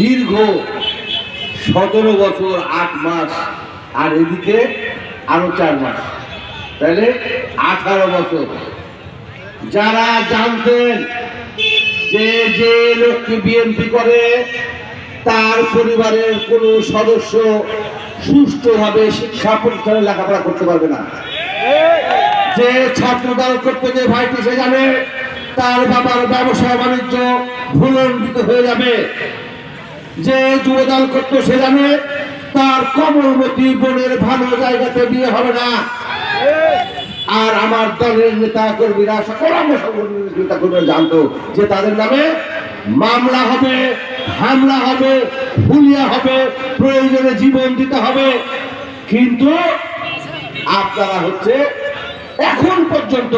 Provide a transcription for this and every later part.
দীর্ঘ সতেরো বছর, আট মাস, আর এদিকে আরও চার মাস। তাহলে আঠারো বছর। যারা জানতেন যে যে লোককে বিএনপি করে, তার পরিবারের কোনো সদস্য সুষ্ঠুভাবে শিক্ষা প্রতিষ্ঠানে লেখাপড়া করতে পারবে না। যে ছাত্র দল করতে যে ভাইটি সে জানে, তার বাবার ব্যবসা বাণিজ্য ভুলণ্ডিত হয়ে যাবে। যে যুবদল করতো সে জানে তার কমলমতি বোনের ভালো জায়গাতে বিয়ে হবে না। আর আমার দলের নেতা কর্মীরা সকল নেতা কর্মীরা জানতো যে তাদের নামে মামলা হবে, হামলা হবে, হুলিয়া হবে, প্রয়োজনে জীবন দিতে হবে। কিন্তু আপনারা হচ্ছে এখন পর্যন্ত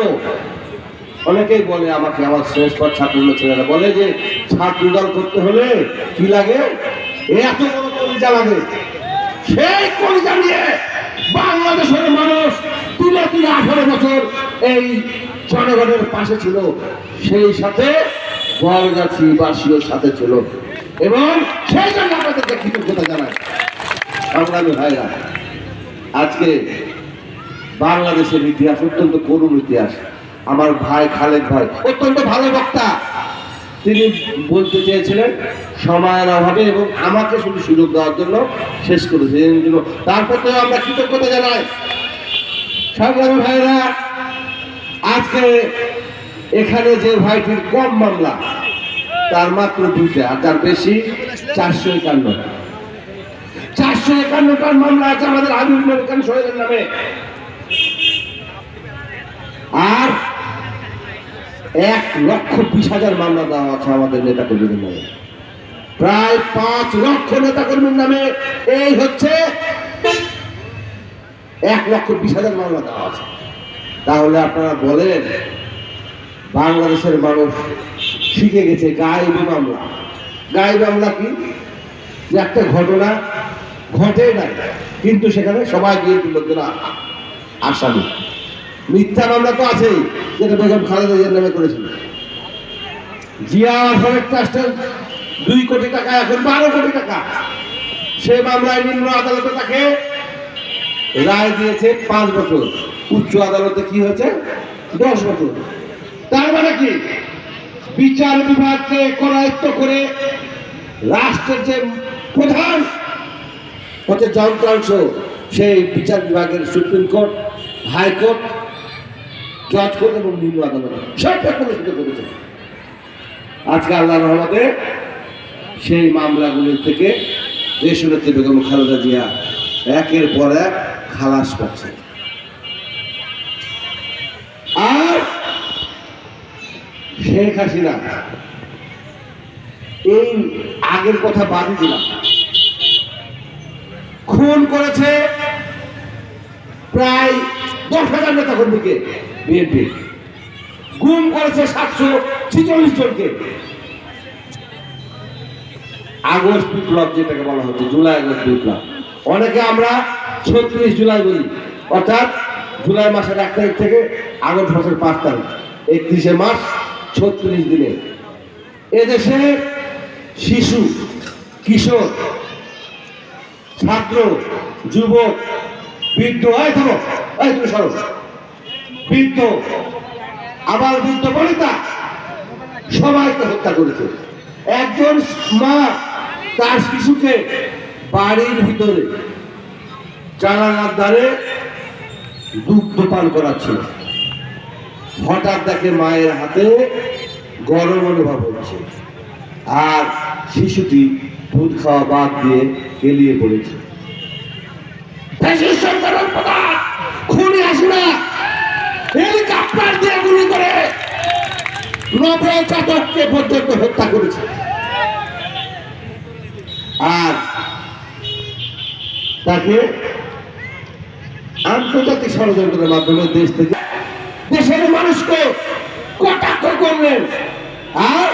অনেকেই বলে আমাকে আমার শ্রেষ্ঠ ছাত্রগুলো ছেলেরা বলে যে, ছাত্র দল করতে হলে কি লাগে? এত বড় কলিজা লাগে। সেই কলিজা নিয়ে বাংলাদেশের মানুষ তুলে তুলে আঠারো বছর এই জনগণের পাশে ছিল। সেই সাথে বরগাছি বাসীও সাথে ছিল। এবং সেই জন্য আপনাদেরকে কৃতজ্ঞতা জানাই। সংগ্রামী ভাইরা, আজকে বাংলাদেশের ইতিহাস অত্যন্ত করুণ ইতিহাস। আমার ভাই খালেদ ভাই। অত্যন্ত ভালো বক্তা। তিনি বলতে চেয়েছিলেন সময়ের অভাবে এবং আমাকে শুধু সুযোগ দেওয়ার জন্য শেষ করেছে। তারপর তো আমরা কৃতজ্ঞতা জানাই। সংগ্রামী ভাইরা, আজকে এখানে যে ভাইটির কম মামলা, তার মাত্র দুইটা, আর তার বেশি চারশো একান্ন। চারশো একান্নটার মামলা আছে আমাদের আবির খান শহীদের নামে। আর এক লক্ষ বিশ হাজার মামলা দেওয়া আছে আমাদের নেতা কর্মীদের নামে। প্রায় পাঁচ লক্ষ নেতা কর্মীর নামে এই হচ্ছে এক লক্ষ বিশ হাজার মামলা দেওয়া আছে। তাহলে আপনারা বলেন, বাংলাদেশের মানুষ শিখে গেছে গায়েবী মামলা। গায়েবী মামলা কি? যে একটা ঘটনা ঘটে নাই, কিন্তু সেখানে সবাই গিয়ে লোকেরা আসামি। মিথ্যা মামলা তো আছেই। যেটা বেগম খালেদা জিয়ার নামে করেছিল। জিয়া অরফানেট ট্রাস্টের দুই কোটি টাকা, এখন বারো কোটি টাকা। সে মামলায় নিম্ন আদালতে তাকে রায় দিয়েছে পাঁচ বছর। উচ্চ আদালতে কি হয়েছে? দশ বছর। তার মানে কি? বিচার বিভাগকে করায়ত্ত করে রাষ্ট্রের যে প্রধান হচ্ছে যন্ত্রাংশ সেই বিচার বিভাগের সুপ্রিম কোর্ট, হাইকোর্ট জজ কোর্ট এবং নিম্ন আদালত। সবটা কলুষিত করেছে। আজকে আল্লাহ রহমতে সেই মামলাগুলির থেকে দেশনেত্রী বেগম খালেদা জিয়া একের পর এক খালাস পাচ্ছে আর শেখ হাসিনা, এই আগের কথা বাদই দিলাম। খুন করেছে প্রায় দশ হাজার নেতা কর্মীকে বিএনপি। গুম করেছে সাতশো ছিচল্লিশ জনকে। আগস্ট বিপ্লব যেটাকে বলা হচ্ছে জুলাই আগস্ট বিপ্লব। অনেকে আমরা ছত্রিশ জুলাই বলি, অর্থাৎ জুলাই মাসের এক তারিখ থেকে আগস্ট মাসের পাঁচ তারিখ, একত্রিশে মাস ছত্রিশ দিনে। এদেশে শিশু, কিশোর, ছাত্র, যুবক, বৃদ্ধ, এই থামো, এই তুমি সরো। বৃদ্ধ, আবার বৃদ্ধ বনিতা, সবাইকে হত্যা করেছে। একজন মা, তার শিশুকে বাড়ির ভিতরে জানালার দ্বারে দুগ্ধ পান করাচ্ছিল। হঠাৎ দেখে মায়ের হাতে গরম অনুভব হচ্ছে। আর শিশুটি দুধ খাওয়া বাদ দিয়ে কেলিয়ে পড়েছে। খুনি হাসিনা হেলিকপ্টার দিয়ে গুলি করে নব্বই পর্যন্ত হত্যা করেছে। আর তাকে আন্তর্জাতিক ষড়যন্ত্রের মাধ্যমে দেশ থেকে দেশের মানুষকে কটাক্ষ করলেন। আর